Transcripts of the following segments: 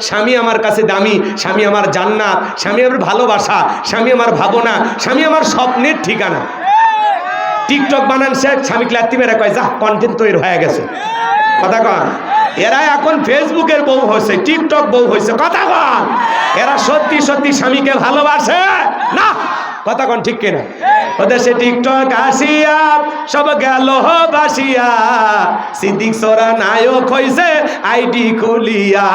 স্বামী আমার কাছে দামি, স্বামী আমার জান্নাত, স্বামী আমার ভালোবাসা, স্বামী আমার ভাবনা, স্বামী আমার স্বপ্নের ঠিকানা। টিকটক বানান স্যার স্বামী ক্লাত্তি মেরা কয়, যা কন্টেন্ট তৈরি হয়ে গেছে। কথা কন। এরা এখন ফেসবুকের বউ হয়েছে, টিকটক বউ হয়েছে। কথা কন। এরা সত্যি সত্যি স্বামীকে ভালোবাসে? না। কথা ঠিক কিনা? ওদের সে টিকটক আসিয়া, সব গেল বাসিয়া। সিদ্দিক সোরা নায়ক হইছে, আইডি খুলিয়া।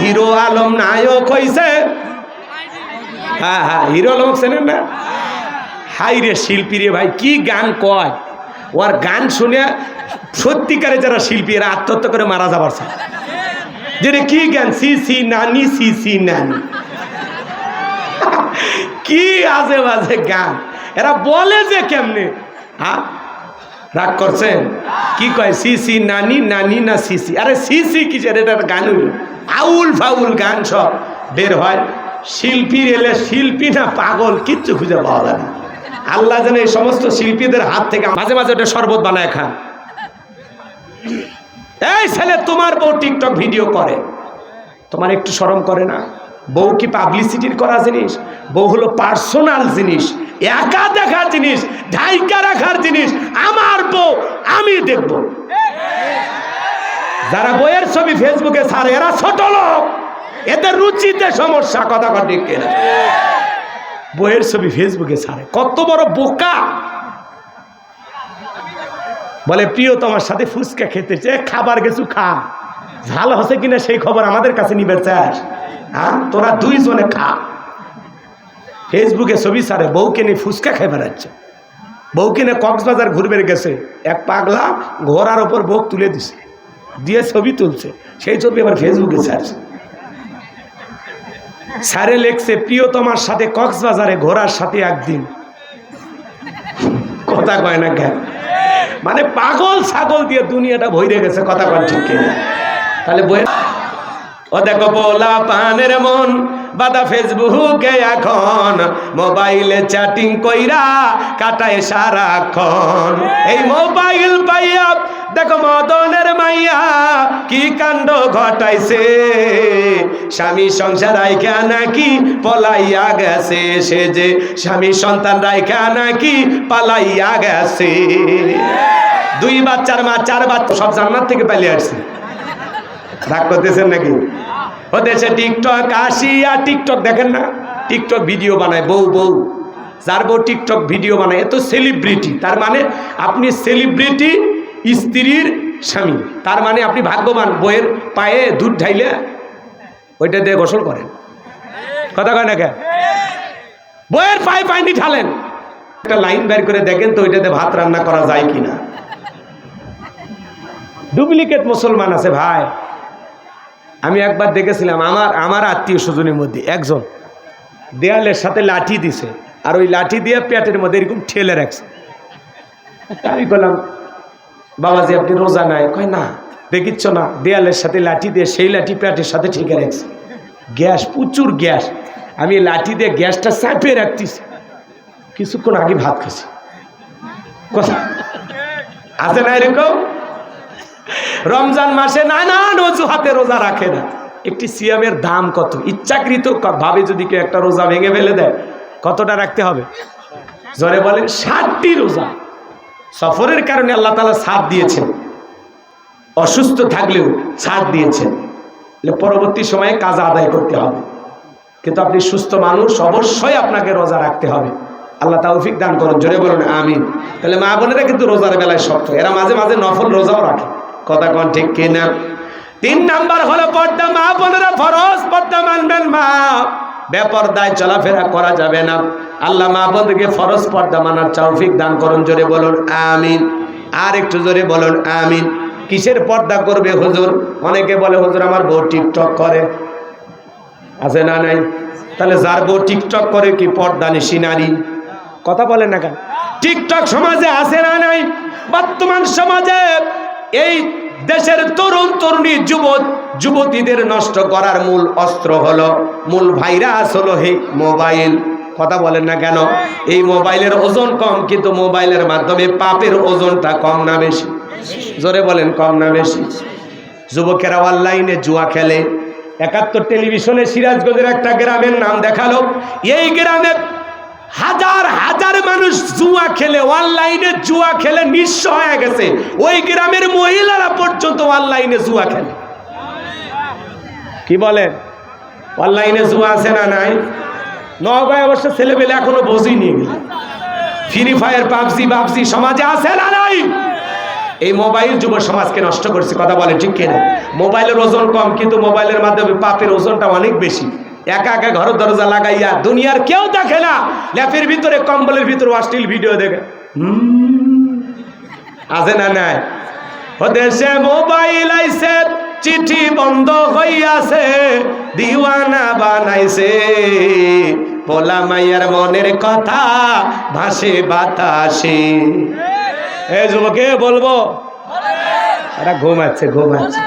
হিরো আলম নায়ক হইছে। হ্যাঁ হ্যাঁ হিরো আলম না? হাই রে শিল্পী রে ভাই, কি গান কয়? ওর গান শুনে সত্যিকারে যারা শিল্পী, এরা আত্মহত্যা করে মারা যাবার চায়। যে কি গান সি সি, নানি, সি সি, নানি। কি আজে বাজে গান? এরা বলে যে কেমনে? হ্যাঁ রাগ করছেন? কি কয়? সি সি, নানি নানি না সি সি? আরে সি সি কিসের? এটা একটা গান আউল ফাউল গান সব বের হয়। শিল্পীর এলে শিল্পী না পাগল, কিচ্ছু খুঁজে পাওয়া যায় না। আল্লাহ যেন এই সমস্ত শিল্পীদের হাত থেকে মাঝে মাঝে ওটা শরবত বানায় খান। এই ছেলে, তোমার বউ টিকটক ভিডিও করে। তোমার একটু সরম করে না? বউ কি পাবলিসিটির করা জিনিস? বউ হলো পার্সোনাল জিনিস, একা দেখার জিনিস, ঢাইকা রাখার জিনিস। আমার বউ, আমি দেখব। যারা বইয়ের ছবি ফেসবুকে ছাড়ে, এরা ছোট লোক। এদের রুচিতে সমস্যা, কথা কথা কিনা। বইয়ের ছবি ফেসবুকে ছাড়ে। কত বড় বোকা। বলে, প্রিয়, তোমার সাথে ফুচকা খেতে চেয়ে খাবার কিছু খা। ঝাল হসে কিনা সেই খবর আমাদের কাছে নিবে, চাস? হ্যাঁ? তোরা দুইজনে খা। ফেসবুকে ছবি সারে বউকে নিয়ে ফুচকা খাই বেড়াচ্ছে। বউকে নিয়ে কক্সবাজার ঘুরবে গেছে। এক পাগলা ঘোড়ার ওপর বউ তুলে দিছে। দিয়ে ছবি তুলছে। সেই ছবি আবার ফেসবুকে ছাড়ছে। স্যারে লেখছে, প্রিয়তমার সাথে কক্সবাজারে ঘোড়ার সাথে একদিন। কথা কয় না কেন? মানে পাগল ছাগল দিয়ে দুনিয়াটা ভইরে গেছে, কথা কয় ঠিক তাহলে বই ও দেখো পোলা পানের মন, বাদা ফেসবুকে এখন মোবাইলে চ্যাটিং কইরা কাটায় সারাক্ষণ। এই মোবাইল পাইয়া দেখো মদনের মাইয়া কি কাণ্ড ঘটাইছে। স্বামী সংসার রাইখা নাকি পলাইয়া গেছে, সে যে স্বামী সন্তান রাইখা নাকি পালাইয়া গেছে। দুই বাচ্চার মা, চার বাচ্চা, সব জান্নাত থেকে পালিয়ে আসছে। রাগ করতেছেন নাকি? ও দেশে টিকটক, আসিয়া টিকটক দেখেন না? টিকটক ভিডিও বানায়, বউ বউ। যার বউ টিকটক ভিডিও বানায় এত সেলিব্রিটি তার মানে আপনি সেলিব্রিটি স্ত্রীর স্বামী। তার মানে আপনি ভাগ্যবান বইয়ের পায়ে দুধ ঢাইলে ওইটা দিয়ে গোসল করেন। কথা কয় না কে? বইয়ের পায়ে পায়নি ঢালেন। একটা লাইন বের করে দেখেন তো, ওইটাতে ভাত রান্না করা যায় কিনা। ডুপ্লিকেট মুসলমান আছে ভাই। আমি একবার দেখেছিলাম আমার আমার আত্মীয় স্বজনের মধ্যে একজন। দেয়ালের সাথে লাঠি দিছে, আর ওই লাঠি দিয়ে পেটের মধ্যে এরকম ঠেলে রাখছে। আমি বললাম, বাবাজি, আপনি রোজা নাই? কয়, না, দেখিচ্ছ না, দেয়ালের সাথে লাঠি দিয়ে সেই লাঠি পেটের সাথে ঠেকে রাখছে। গ্যাস, প্রচুর গ্যাস। আমি লাঠি দিয়ে গ্যাসটা চাপিয়ে রাখতেছি। কিছুক্ষণ আগে ভাত খাচ্ছি কথা আছে না এরকম? রমজান মাসে নানান অজুহাতে রোজা রাখে না। একটি সিয়ামের দাম কত? ইচ্ছাকৃত ভাবে যদি কেউ একটা রোজা ভেঙে ফেলে দেয়, কতটা রাখতে হবে? জরে বলেন, ষাটটি রোজা। সফরের কারণে আল্লাহ তালা সাথ দিয়েছেন। অসুস্থ থাকলেও ছাড় দিয়েছেন। পরবর্তী সময়ে কাজ আদায় করতে হবে। কিন্তু আপনি সুস্থ মানুষ, অবশ্যই আপনাকে রোজা রাখতে হবে। আল্লাহ তৌফিক দান করুন, জোরে বলুন, আমিন। তাহলে মা বোনেরা কিন্তু রোজার বেলায় শক্ত। এরা মাঝে মাঝে নফল রোজাও রাখে। কথা কোন ঠিক কিনা? তিন নাম্বার হলো পর্দা মা বোনেরা ফরজ, পর্দা মানবেন মা। বেপরদায় চলাফেরা করা যাবে না। আল্লাহ মা বোনদেরকে ফরজ পর্দা মানার তৌফিক দান করুন, জোরে বলুন, আমিন। আর একটু জোরে বলুন, আমিন। কিসের পর্দা করবে হুজুর? অনেকে বলে, হুজুর, আমার বউ টিকটক করে। আছে না নাই? তাহলে যার বউ টিকটক করে কি পর্দা নিশি নারী? কথা বলেন না কেন? টিকটক সমাজে আছে না নাই? বর্তমান সমাজে এই দেশের তরুণ তরুণী যুবক, যুবতীদের নষ্ট করার মূল অস্ত্র হলো, মূল ভাইরাস হলো হে মোবাইল। কথা বলেন না কেন? এই মোবাইলের ওজন কম, কিন্তু মোবাইলের মাধ্যমে পাপের ওজনটা কম না বেশি? জোরে বলেন, কম না বেশি? যুবকেরা অনলাইনে জুয়া খেলে। একাত্তর টেলিভিশনে সিরাজগঞ্জের একটা গ্রামের নাম দেখাল। এই গ্রামে হাজার হাজার মানুষ জুয়া খেলে অনলাইনে জুয়া খেলে নিঃস্ব হয়ে গেছে। ওই গ্রামের মহিলারা পর্যন্ত অনলাইনে জুয়া খেলে। কি বলেন অনলাইনে জুয়া আছে না নাই? নগায় অবশ্য ছেলেবেলে এখনও গেল ফ্রি ফায়ার পাবজি, বাবজি সমাজে আছে না নাই? এই মোবাইল যুব সমাজকে নষ্ট করছে, কথা বলে ঠিক কিনা? মোবাইলের ওজন কম, কিন্তু মোবাইলের মাধ্যমে পাপের ওজনটা অনেক বেশি। একা একা ঘর দরজা লাগাইয়া দুনিয়ার কেউ দেখে না। ল্যাপের ভিতরে, কম্বলের ভিতরে অশ্লীল ভিডিও দেখে। আছে না নাই? ও দেশে মোবাইল আইছে, চিঠি বন্ধ হইয়াছে, দিওয়ানা বানাইছে। পোলা মাইয়ার মনের কথা ভাসে বাতাসে। এ যুবকে, বলব? এরা ঘুমাচ্ছে ঘুমাচ্ছে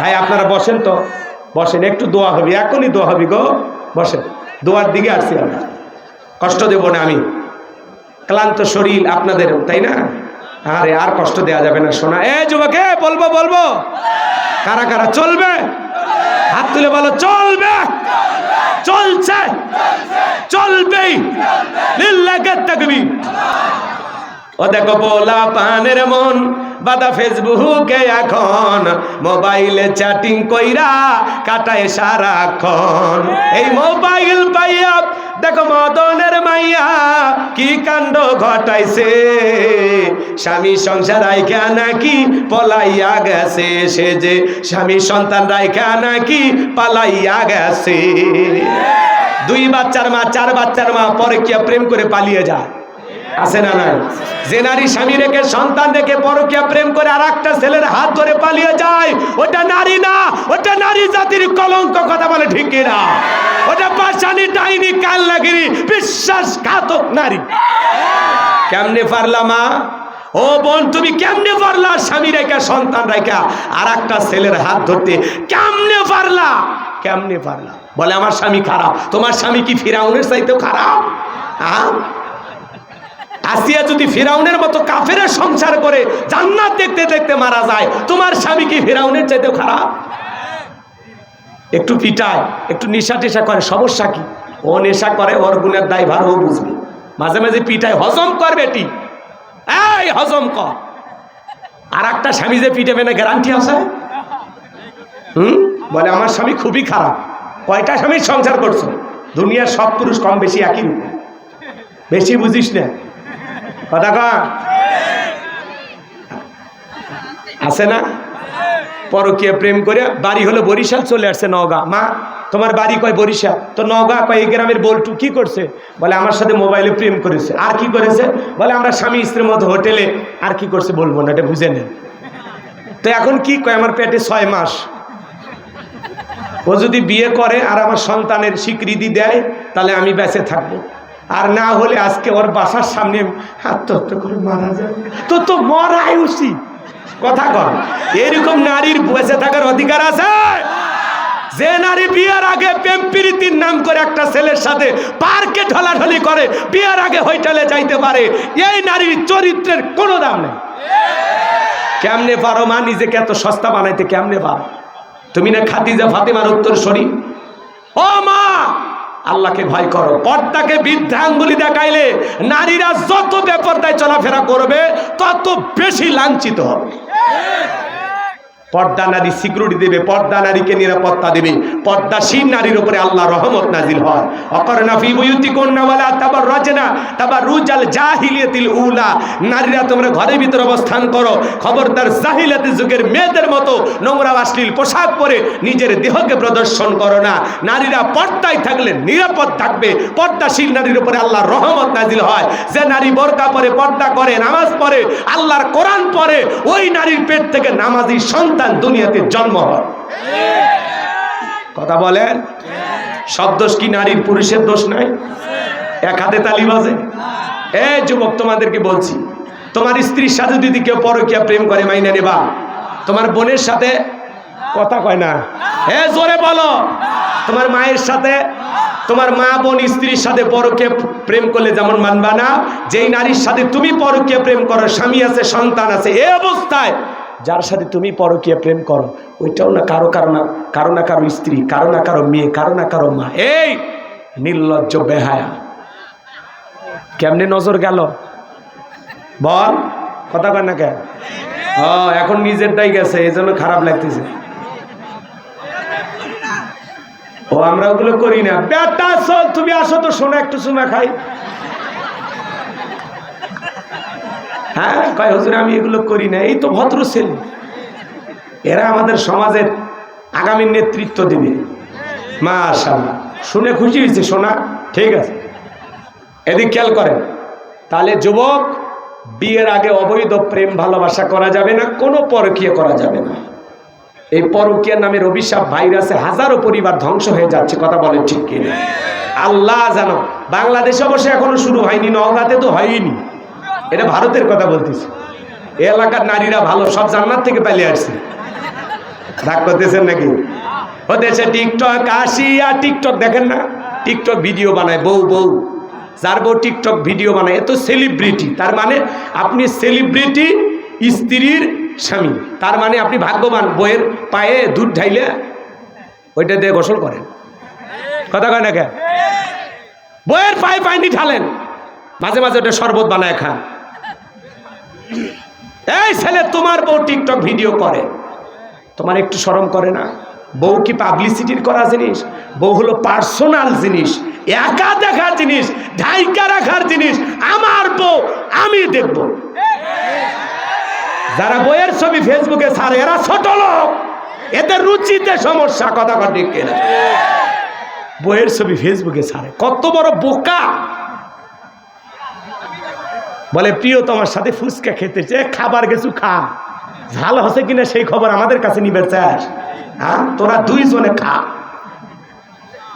ভাই, আপনারা বসেন তো। বসেন, একটু দোয়া হবি, এখনই দোয়া হবি গো। বসেন, দোয়ার দিকে আসছি আমরা। কষ্ট দেব না আমি। ক্লান্ত শরীর আপনাদের, তাই না? আরে, আর কষ্ট দেওয়া যাবে না শোনা এ যুবকে, বলব বলব। কারা কারা, চলবে? হাত তুলে বলো, চলবে। চলছে। চলবেই। ও দেখো, পোলা পানের মন। বাদা ফেসবুকে এখন মোবাইলে চ্যাটিং কইরা কাটায় সারাক্ষণ। এই মোবাইল পাইয়া দেখো মদনের মাইয়া কি কাণ্ড ঘটাইছে। স্বামী সংসার রাইখা নাকি পলাইয়া গেছে। সে যে স্বামী সন্তান রাইখা নাকি পালাইয়া গেছে। দুই বাচ্চার মা, চার বাচ্চার মা পরে কি প্রেম করে পালিয়ে যায়। আছে না নাই? যে নারী স্বামী রেখে সন্তান রেখে পরকিয়া প্রেম করে আর একটা ছেলের হাত ধরে পালিয়ে যায়, ওটা নারী না, ওটা নারী জাতির কলঙ্ক কথা বলে, ঠিক না? ওটা পাশানি ডাইনি কাল্লাগিরি বিশ্বাসঘাতক নারী। কেমনে পারলা মা? ও বোন, তুমি কেমনে পারলা স্বামী রেখা, সন্তান রেখা আর একটা ছেলের হাত ধরতে? কেমনে পারলা? কেমনে পারলা? বলে, আমার স্বামী খারাপ। তোমার স্বামী কি ফিরাউনের চাইতেও খারাপ? হ্যাঁ আসিয়া যদি ফিরাউনের মতো কাফেরের সংসার করে জান্নাত দেখতে দেখতে মারা যায়, তোমার স্বামী কি ফিরাউনের চাইতেও খারাপ? একটু পিটায়, একটু নেশা টেশা করে, সমস্যা কি? ও নেশা করে, ওর গুণের দায় ভার ও বুঝবে। মাঝে মাঝে পিটায়, হজম কর বেটি। এই, হজম কর। আর একটা স্বামী যে পিটাবে না গ্যারান্টি আছে? হুম? বলে, আমার স্বামী খুবই খারাপ। কয়টা স্বামীর সংসার করছ? দুনিয়ার সব পুরুষ কম বেশি একই বেশি বুঝিস না। আছে না? পরকীয় প্রেম করে বাড়ি হলো বরিশাল, চলে আসছে নওগাঁ। মা, তোমার বাড়ি কয় বরিশাল? তো নওগাঁ কয় এই গ্রামের বল্টু কি করছে? বলে, আমার সাথে মোবাইলে প্রেম করেছে। আর কি করেছে? বলে, আমরা স্বামী স্ত্রীর মতো হোটেলে আর কি করছে বলব না, এটা বুঝে নেন। তো এখন কি কয়, আমার পেটে ছয় মাস। ও যদি বিয়ে করে আর আমার সন্তানের স্বীকৃতি দেয়, তাহলে আমি বেঁচে থাকব। আর না হলে আজকে ওর বাসার সামনে আত্মহত্যা করে মারা যাবে। তো তো মরাই উচিত। কথা কর এরকম নারীর বসে থাকার অধিকার আছে? যে নারী বিয়ের আগে প্রেম প্রীতির নাম করে একটা ছেলের সাথে পার্কে ঢলাঢলি করে, বিয়ের আগে হইটালে যাইতে পারে, এই নারীর চরিত্রের কোনো দাম নেই। কেমনে পারো মা নিজেকে এত সস্তা বানাইতে, কেমনে পারো? তুমি না খাদিজা ফাতেমার উত্তর সরি ও মা! আল্লাহকে ভয় করো। পর্দাকে বৃদ্ধাঙ্গুলি দেখাইলে নারীরা যত বেপর্দায় চলাফেরা করবে, তত বেশি লাঞ্ছিত হবে। পর্দা নারী সিকিউরিটি দেবে, পর্দা নারীকে নিরাপত্তা দেবে। পর্দাসীন নারীর উপরে আল্লাহ রহমত নাজিল হয়। অকরনা ফি বুয়ুতি কন্যা ওয়ালা তাবার রচনা রুজাল জাহিলিয়াতিল উলা। নারীরা তোমরা ঘরের ভিতর অবস্থান করো। খবরদার যুগের মেয়েদের মতো নোংরা অশ্লীল পোশাক পরে নিজের দেহকে প্রদর্শন করো না। নারীরা পর্দায় থাকলে নিরাপদ থাকবে। পর্দাশীল নারীর উপরে আল্লাহর রহমত নাজিল হয়। যে নারী বোরকা পরে পর্দা করে, নামাজ পড়ে, আল্লাহর কোরআন পড়ে, ওই নারীর পেট থেকে নামাজি সন্তান দুনিয়াতে জন্ম হয়। কথা বলেন? সব দোষ কি নারীর, পুরুষের দোষ নাই? এক হাতে তালি বাজে। এ যুবক, তোমাদেরকে বলছি, তোমার স্ত্রীর সাথে যদি কেউ পরকিয়া প্রেম করে, মাইনে নেবা। তোমার বোনের সাথে কথা কয় না। এ জোরে বলো। তোমার মায়ের সাথে, তোমার মা, বোন, স্ত্রীর সাথে পরকে প্রেম করলে যেমন মানবা না, যেই নারীর সাথে তুমি পরকে প্রেম করো, স্বামী আছে, সন্তান আছে, এ অবস্থায় যার সাথে তুমি পরকীয়া প্রেম করো, ওইটাও না কারও কারও না কারও না কারও স্ত্রী, কারও না কারও মেয়ে, কারও না কারও মা। এই নির্লজ্জ বেহায়া। কেমনে নজর গেল? বল, কথা কয় না কে? ও, এখন নিজেরটাই গেছে, এই জন্য খারাপ লাগতেছে। ও, আমরা ওগুলো করি না। বেটা তুমি আসো তো, শোনা, একটু চুমা খাই। হ্যাঁ কয়, হুজুর, আমি এগুলো করি না। এই তো ভদ্র ছেলে। এরা আমাদের সমাজের আগামী নেতৃত্ব দিবে। মাশাআল্লাহ। শুনে খুশি হয়েছে শোনা ঠিক আছে। এদিক খেয়াল করেন। তাহলে যুবক, বিয়ের আগে অবৈধ প্রেম ভালোবাসা করা যাবে না, কোনো পরকীয় করা যাবে না। এই পরকীয়া নামের অভিশাপ ভাইরাসে হাজারো পরিবার ধ্বংস হয়ে যাচ্ছে, কথা বলেন ঠিক কিনা। আল্লাহ জানো, বাংলাদেশে অবশ্য এখনও শুরু হয়নি, নওগাঁতে তো হয়নি। এটা ভারতের কথা বলতেছি। এ এলাকার নারীরা ভালো, সব জান্নাত থেকে পালিয়ে আসছে। রাগ করতেছেন নাকি? ও দেশে টিকটক, আসিয়া টিকটক দেখেন না? টিকটক ভিডিও বানায়, বউ বউ। যার বউ টিকটক ভিডিও বানায়, এ তো সেলিব্রিটি তার মানে আপনি সেলিব্রিটি স্ত্রীর স্বামী। তার মানে আপনি ভাগ্যবান বইয়ের পায়ে দুধ ঢাইলে ওইটা দিয়ে গোসল করেন। কথা কয় না কে? বইয়ের পায়ে পায়নি ঢালেন। মাঝে মাঝে ওটা শরবত বানায় খান। এই ছেলে, তোমার বউ টিকটক ভিডিও করে। তোমার একটু সরম করে না? বউ কি পাবলিসিটির করা জিনিস? বউ হলো পার্সোনাল জিনিস, একা দেখার জিনিস, ঢাইকা রাখার জিনিস। আমার বউ, আমি দেখব। যারা বইয়ের ছবি ফেসবুকে ছাড়ে, এরা ছোট লোক। এদের রুচিতে সমস্যা, কথা কথা বইয়ের ছবি ফেসবুকে ছাড়ে। কত বড় বোকা! বলে, প্রিয়, তোমার সাথে ফুচকা খেতে চেয়ে খাবার কিছু খা। ঝাল হসে কিনা সেই খবর আমাদের কাছে নিবে, চাস? হ্যাঁ? তোরা দুইজনে খা।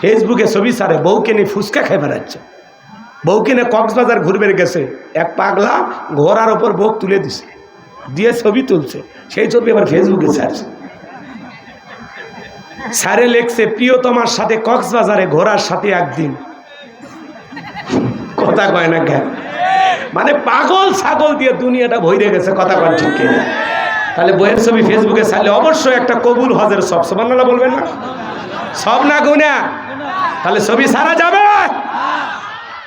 ফেসবুকে ছবি সারে বউকে নিয়ে ফুচকা খেয়ে বেড়াচ্ছে বউকে নিয়ে কক্সবাজার ঘুরবে গেছে। এক পাগলা ঘোড়ার ওপর বউক তুলে দিছে। দিয়ে ছবি তুলছে। সেই ছবি আবার ফেসবুকে ছাড়ছে। স্যারে লেখছে প্রিয়তমার সাথে কক্সবাজারে ঘোড়ার সাথে একদিন। কথা কয় না কেন? মানে পাগল ছাগল দিয়ে দুনিয়াটা ভরে গেছে, কথা কয় ঠিক কিনা। তাহলে বইয়ের ছবি ফেসবুকে ছাড়লে অবশ্যই একটা কবুল হজের সব। সমান্না বলবেন না? সব না গুনা তাহলে ছবি সারা যাবে?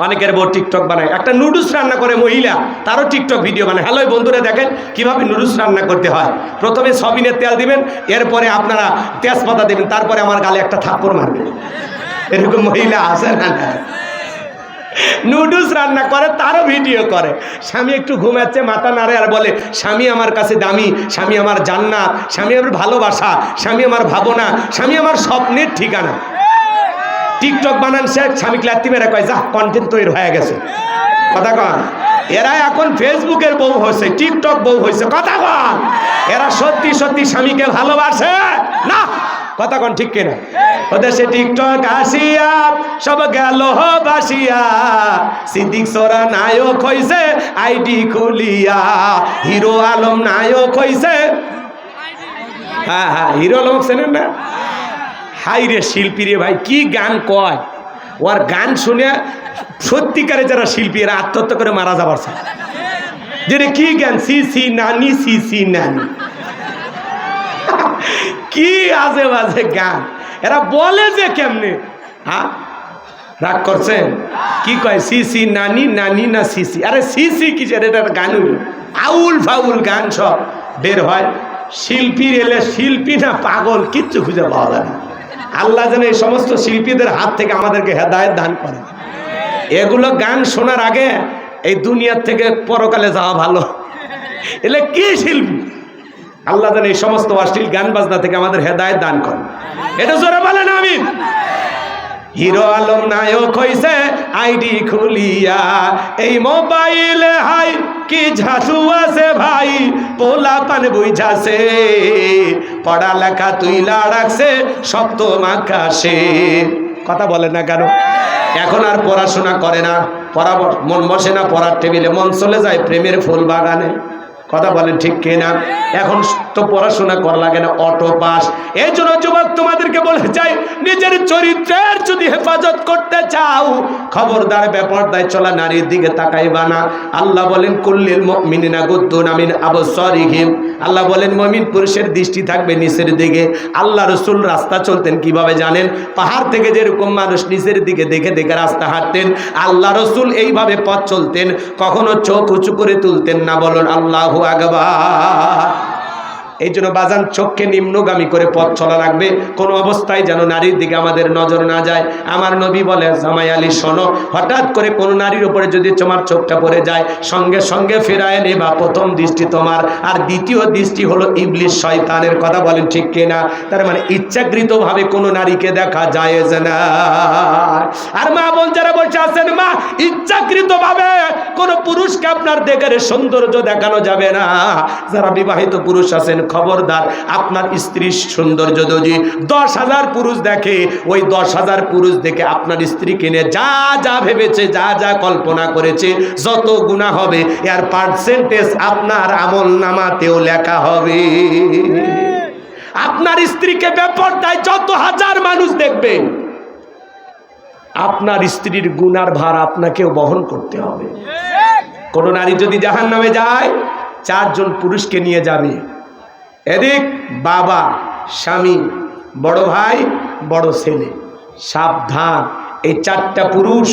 অনেকের বউ টিকটক বানায়। একটা নুডলস রান্না করে মহিলা, তারও টিকটক ভিডিও বানায়। হ্যালো বন্ধুরা, দেখেন কীভাবে নুডলস রান্না করতে হয়। প্রথমে সবিনের তেল দিবেন, এরপরে আপনারা তেজপাতা দেবেন, তারপরে আমার গালে একটা থাপ্পড় মারবেন। এরকম মহিলা আছে না নুডলস রান্না করে, তারও ভিডিও করে। স্বামী একটু ঘুমাচ্ছে, মাথা নাড়ে আর বলে, স্বামী আমার কাছে দামি, স্বামী আমার জান্নাত, স্বামী আমার ভালোবাসা, স্বামী আমার ভাবনা, স্বামী আমার স্বপ্নের ঠিকানা। টিকটক বানান সে স্বামী ক্লাত্তি মেরে কয়, যা কন্টেন্ট তৈরি হয়ে গেছে। কথা কন। এরা এখন ফেসবুকের বউ হয়েছে, টিকটক বউ হয়েছে, কথা কন। এরা সত্যি সত্যি স্বামীকে ভালোবাসে? না। কথা কন ঠিক কিনা? ওদের সে টিকটক আসিয়া, সব গেল বাসিয়া। সিদ্দিক সোরা নায়ক হইছে, আইডি খুলিয়া। হিরো আলম নায়ক হইছে। হ্যাঁ হ্যাঁ হিরো আলম চেনেন না? হাই রে শিল্পী রে ভাই, কি গান কয়? ওর গান শুনে সত্যিকারে যারা শিল্পী, এরা আত্মহত্যা করে মারা যাবার চায়। যে রে কি গান? সি সি, নানি, সি সি, নানি। কি আজে বাজে গান? এরা বলে যে কেমনে? হ্যাঁ রাগ করছেন? কি কয়? সি সি, নানি নানি না সিসি আরে সিসি কিসের? এটা একটা গান। আউল ফাউল গান সব বের হয়। শিল্পীর এলে শিল্পী না পাগল, কিচ্ছু খুঁজে পাওয়া যায় না। আল্লাহ যেন এই সমস্ত শিল্পীদের হাত থেকে আমাদেরকে হেদায়ত দান করে এগুলো গান শোনার আগে এই দুনিয়ার থেকে পরকালে যাওয়া ভালো। এলে কি শিল্পী? আল্লাহ এই সমস্ত অশ্লীল গান বাজনা থেকে আমাদের হেদায়ত দান করে এটা জোরে বলেন, আমিন। হিরো আলম নায়ক হইছে, আইডি খুলিয়া, এই মোবাইল হাই, কি ঝাসু আছে ভাই, পোলা পান বুঝাছে। পড়ালেখা তুইলা রাখছে সপ্তম আকাশে কথা বলে না কেন? এখন আর পড়াশোনা করে না পড়া মন বসে না, পড়ার টেবিলে মন চলে যায় প্রেমের ফুল বাগানে। কথা বলেন ঠিক কিনা? এখন তো পড়াশোনা করা লাগে না, অটো পাস এই জন্য যুবক তোমাদেরকে বলে চাই, নিজের চরিত্রের যদি হেফাজত করতে চাও, খবরদার ব্যাপারদায় চলা নারীর দিকে তাকাইবা না। আল্লাহ বলেন, কুল্লিল মুমিনিনা গুদ্দুন আমিন আবসারিহিম। আল্লাহ বলেন, মুমিন পুরুষের দৃষ্টি থাকবে নিচের দিকে। আল্লাহ রসুল রাস্তা চলতেন কীভাবে জানেন? পাহাড় থেকে যেরকম মানুষ নিচের দিকে দেখে দেখে রাস্তা হাঁটতেন, আল্লাহ রসুল এইভাবে পথ চলতেন। কখনো চোখ উঁচু করে তুলতেন না, বলুন, আল্লাহু আকবার। এই জন্য বাজান চোখকে নিম্নগামী করে পথ চলা লাগবে। কোনো অবস্থায় যেন নারীর দিকে আমাদের নজর না যায়। আমার নবী বলে, জামাই আলী, শোনো, হঠাৎ করে কোনো নারীর উপরে যদি তোমার চোখটা পড়ে যায়, সঙ্গে সঙ্গে ফেরায় নেবা। প্রথম দৃষ্টি তোমার। আর দ্বিতীয় দৃষ্টি হলো ইবলিশ শয়তানের কথা বলেন ঠিক কিনা? তার মানে ইচ্ছাকৃতভাবে কোনো নারীকে দেখা যায় না। আর মা বোন যারা বসে আছেন মা, ইচ্ছাকৃতভাবে কোনো পুরুষকে আপনার দেখে সৌন্দর্য দেখানো যাবে না। যারা বিবাহিত পুরুষ আছেন খবরদার আপনার স্ত্রীর সৌন্দর্য যদি দশ হাজার পুরুষ দেখে ওই দশ হাজার পুরুষ দেখে আপনার স্ত্রী কিনে যা যা ভেবেছে যা যা কল্পনা করেছে যত গুণা হবে এর পার্সেন্টেজ আপনার আমল নামাতেও লেখা হবে। আপনার স্ত্রীকে ব্যাপারটায় যত হাজার মানুষ দেখবে আপনার স্ত্রীর গুনার ভার আপনাকেও বহন করতে হবে। কোন নারী যদি জাহান নামে যায় চারজন পুরুষকে নিয়ে যাবে এদিক বাবা, স্বামী, বড় ভাই, বড় ছেলে। সাবধান, এই চারটা পুরুষ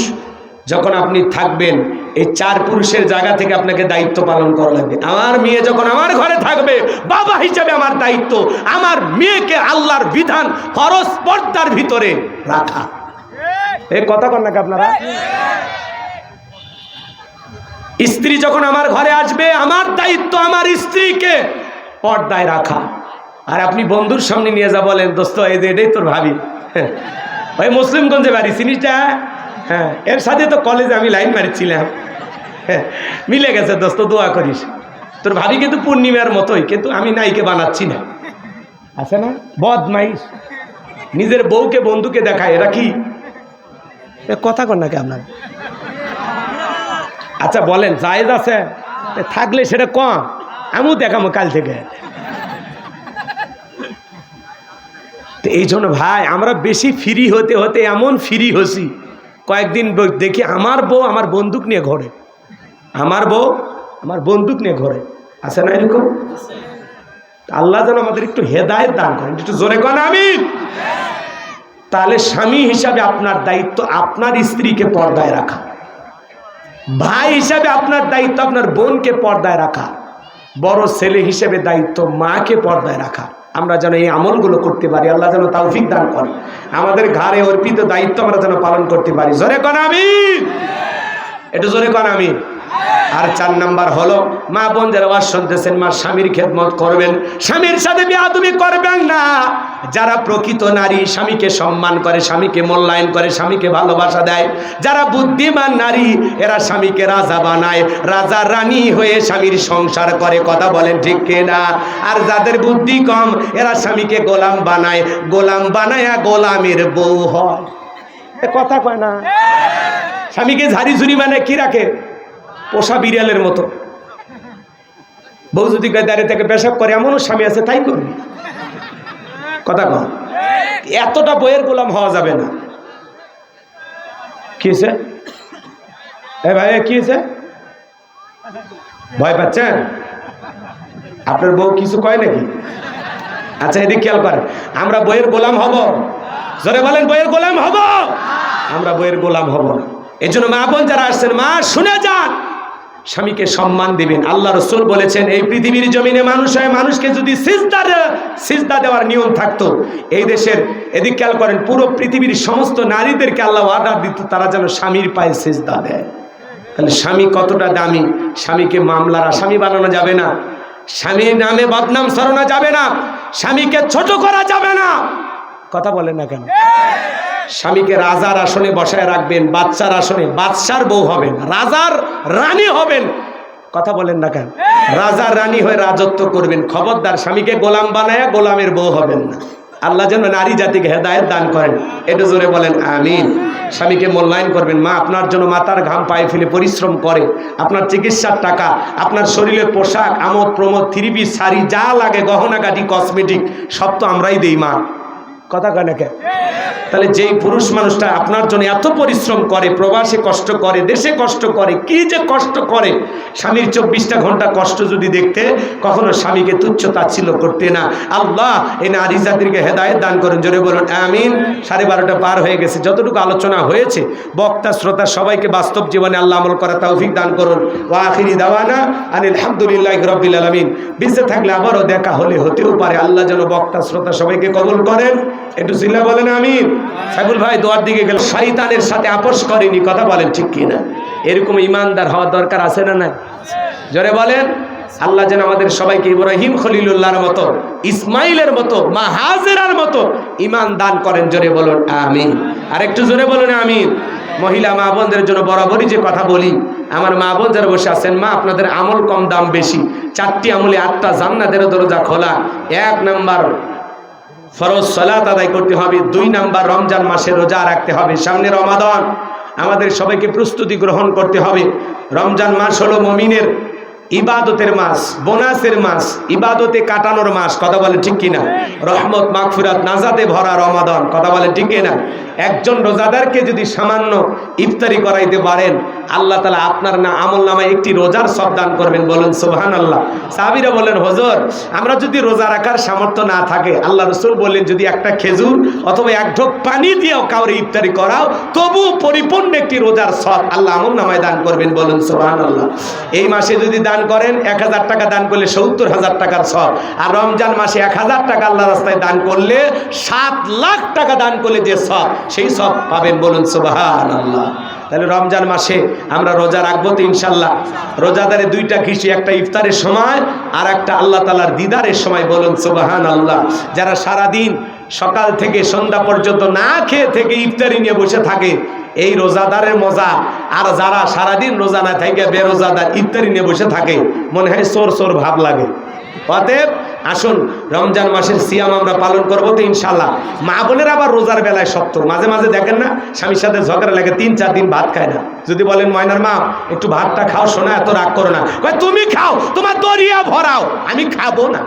যখন আপনি থাকবেন, এই চার পুরুষের জায়গা থেকে আপনাকে দায়িত্ব পালন করা লাগবে। আমার মেয়ে যখন আমার ঘরে থাকবে, বাবা হিসাবে আমার দায়িত্ব, আমার মেয়েকে আল্লাহর বিধান, ফরজ পর্দার ভিতরে রাখা। এই কথা কন নাকি আপনারা? স্ত্রী যখন আমার ঘরে আসবে, আমার দায়িত্ব আমার স্ত্রীকে পর্দায় রাখা। আর আপনি বন্ধুর সামনে নিয়ে যা বলেন দোস্ত এই যে এটাই তোর ভাবি। ওই মুসলিমগঞ্জে বাড়ি চিনিসটা? হ্যাঁ এর সাথে তো কলেজে আমি লাইন মারিছিলাম। হ্যাঁ, মিলে গেছে দোস্ত দোয়া করিস। তোর ভাবি কিন্তু পূর্ণিমার মতোই কিন্তু আমি নাইকে বানাচ্ছি না। আছে না? বদমাইশ। নিজের বউকে বন্ধুকে দেখায় এরা কি? কথা কর নাকি আপনার? আচ্ছা বলেন জায়েজ আছে? থাকলে সেটা কম আমিও দেখাবো কাল থেকে। তো এই জন্য ভাই, আমরা বেশি ফ্রি হতে হতে এমন ফ্রি হছি কয়েকদিন দেখি আমার বউ আমার বন্দুক নিয়ে ঘরে। আমার বউ আমার বন্দুক নিয়ে ঘরে। আছে না এরকম? আল্লাহ যেন আমাদের একটু হেদায়ত দান করেন। একটু জোরে কন আমি তাহলে স্বামী হিসাবে আপনার দায়িত্ব আপনার স্ত্রীকে পর্দায় রাখা। ভাই হিসাবে আপনার দায়িত্ব আপনার বোনকে পর্দায় রাখা। বড় ছেলে হিসেবে দায়িত্ব মাকে পর্দায় রাখা। আমরা যেন এই আমলগুলো করতে পারি, আল্লাহ যেন তাওফিক দান করে। আমাদের ঘরে অর্পিত দায়িত্ব আমরা যেন পালন করতে পারি। জোরে কন আমি এটা জোরে কন আমি আর চার নাম্বার হলো, মা বোন যারা ওয়াজ মা স্বামীর খেদমত করবেন। স্বামীর সাথে বিয়াদুমি করবেন না। যারা প্রকৃত নারী, স্বামীকে সম্মান করে, স্বামীকে মূল্যায়ন করে, স্বামীকে ভালোবাসা দেয়। যারা বুদ্ধিমান নারী, এরা স্বামীকে রাজা বানায়। রাজা রানী হয়ে স্বামীর সংসার করে, কথা বলেন ঠিক কিনা? আর যাদের বুদ্ধি কম, এরা স্বামীকে গোলাম বানায়। গোলাম বানায়া গোলামের বউ হয়। কথা কয় না। স্বামীকে ঝাড়ি ঝুড়ি মানে কি রাখে? পোষা বিড়ালের মতো। বউ যদি দাঁড়িয়ে থেকে পেশাব করে, এমনও স্বামী আছে, তাই করবি? কথা কন এতটা বইয়ের গোলাম হওয়া যাবে না। কি হয়েছে? এ ভাই কি হয়েছে? ভয় পাচ্ছেন? আপনার বউ কিছু কয় নাকি? আচ্ছা এদিক খেয়াল করেন। আমরা বইয়ের গোলাম হব। জোরে বলেন, বইয়ের গোলাম হব। আমরা বইয়ের গোলাম হব না। এই জন্য মা বোন যারা আসছেন, মা শুনে যান। স্বামীকে সম্মান দিবেন। আল্লাহ রসুল বলেছেন, এই পৃথিবীর জমিনে মানুষ হয়, মানুষকে যদি সিজদা সিজদা দেওয়ার নিয়ম থাকতো। এই দেশের, এদিক খেয়াল করেন, পুরো পৃথিবীর সমস্ত নারীদেরকে আল্লাহ অর্ডার দিত, তারা যেন স্বামীর পায়ে সিজদা দেয়। তাহলে স্বামী কতটা দামি? স্বামীকে মামলার আসামি বানানো যাবে না। স্বামীর নামে বদনাম সরানো যাবে না। স্বামীকে ছোট করা যাবে না। কথা বলেন না কেন? স্বামীকে রাজার আসনে বসায় রাখবেন, বাচ্চার আসনে, বাদশার বউ হবেন, রাজার রানী হবেন। কথা বলেন না কেন? রাজার রানী হয়ে রাজত্ব করবেন, খবরদার স্বামীকে গোলাম বানায়া গোলামের বউ হবেন না। আল্লাহ যেন নারী জাতিকে হেদায়ত দান করেন। এটা জোরে বলেন, আমিন। স্বামীকে মূল্যায়ন করবেন, মা আপনার জন্য মাতার ঘাম পায়ে ফেলে পরিশ্রম করে, আপনার চিকিৎসার টাকা, আপনার শরীরের পোশাক আমোদ প্রমোদ থ্রি পিস শাড়ি, যা লাগে, গহনাগাটি, কসমেটিক, সব তো আমরাই দেই, মা। কথা কয় না কে? তাহলে যেই পুরুষ মানুষটা আপনার জন্য এত পরিশ্রম করে, প্রবাসে কষ্ট করে, দেশে কষ্ট করে, কি যে কষ্ট করে, স্বামীর চব্বিশটা ঘণ্টা কষ্ট যদি দেখতে, কখনো স্বামীকে তুচ্ছ তাচ্ছিল্য করতে না। আল্লাহ এই নারী জাতিকে হেদায়ত দান করেন, জোরে বলুন, আমিন। সাড়ে বারোটা পার হয়ে গেছে, যতটুকু আলোচনা হয়েছে, বক্তা, শ্রোতা, সবাইকে বাস্তব জীবনে আল্লাহ আমল করা তৌফিক দান করুন। ওয়াখিরি দাওয়ানা আনিল আলহামদুলিল্লাহ রব্বিল আলমিন। বেঁচে থাকলে আবারও দেখা হলে হতেও পারে, আল্লাহ যেন বক্তা, শ্রোতা সবাইকে কবল করেন। একটু জিল্লা বলেন আমিন। সাইবুল ভাই দোয়ার দিকে গেল। শয়তানের সাথে আপোষ করেনি, কথা বলেন ঠিক কি না এরকম ইমানদার হওয়ার দরকার আছে না না জোরে বলেন, আল্লাহ যেন আমাদের সবাইকে ইব্রাহিম খলিলুল্লাহর মতো, ইসমাইলের মতো, মা হাজেরার মতো ইমান দান করেন। জোরে বলুন, আমিন। আর একটু জোরে বলুন, আমিন। মহিলা মা বোনদের জন্য বরাবরই যে কথা বলি, আমার মা বোন যারা বসে আছেন, মা, আপনাদের আমল কম দাম বেশি। চারটি আমলে আটটা জান্নাতের দরজা খোলা। এক নাম্বার ফরজ সলাত আদায় করতে হবে, দুই নাম্বার রমজান মাসে রোজা রাখতে হবে, সামনে রমাদন। আমাদের সবাইকে প্রস্তুতি গ্রহণ করতে হবে। রমজান মাস হলো মমিনের ইবাদতের মাস, বোনাসের মাস, ইবাদতে কাটানোর মাস, কথা বলে ঠিক কিনা? রহমত, মাগফিরাত, নাজাতে ভরা রমাদন, কথা বলে ঠিক কিনা? একজন রোজাদারকে যদি সামান্য ইফতারি করাইতে পারেন, আল্লাহ তালা আপনার না আমল নামায় একটি রোজার সব দান করবেন, বলেন সুবহান আল্লাহ সাহাবিরা বলেন, হজর, আমরা যদি রোজা রাখার সামর্থ্য না থাকে, আল্লাহ রসুল বললেন, যদি একটা খেজুর অথবা এক ঢোক পানি দিয়েও কাউরে ইফতারি করাও, তবু পরিপূর্ণ একটি রোজার সব আল্লাহ আমল নামায় দান করবেন, বলেন সুবহান আল্লাহ এই মাসে যদি দান করেন, এক হাজার টাকা দান করলে সত্তর হাজার টাকার সব। আর রমজান মাসে এক হাজার টাকা আল্লাহ রাস্তায় দান করলে সাত লাখ টাকা দান করলে যে সব, সেই সব পাবেন বলুন সুবহান আল্লাহ তাহলে রমজান মাসে আমরা রোজা রাখব তো ইনশাল্লাহ রোজাদারে দুইটা কৃষি একটা ইফতারের সময় আর একটা আল্লাহ তালার দিদারের সময় বলুন সুবাহান আল্লাহ যারা সারাদিন সকাল থেকে সন্ধ্যা পর্যন্ত না খেয়ে থেকে ইফতারি নিয়ে বসে থাকে এই রোজাদারের মজা। আর যারা সারাদিন রোজা না থাকে, বেরোজাদার ইত্যাদি নিয়ে বসে থাকে, মনে হয় সোর সোর ভাব লাগে। অতএব আসুন, রমজান মাসের সিয়াম আমরা পালন করব তো ইনশাল্লাহ মা বোনের আবার রোজার বেলায় শক্ত মাঝে মাঝে দেখেন না, স্বামীর সাথে ঝগড়া লাগে, তিন চার দিন ভাত খায় না। যদি বলেন, ময়নার মা, একটু ভাতটা খাও, শোনা, এত রাগ করো না। তুমি খাও, তোমার দরিয়া ভরাও, আমি খাব না।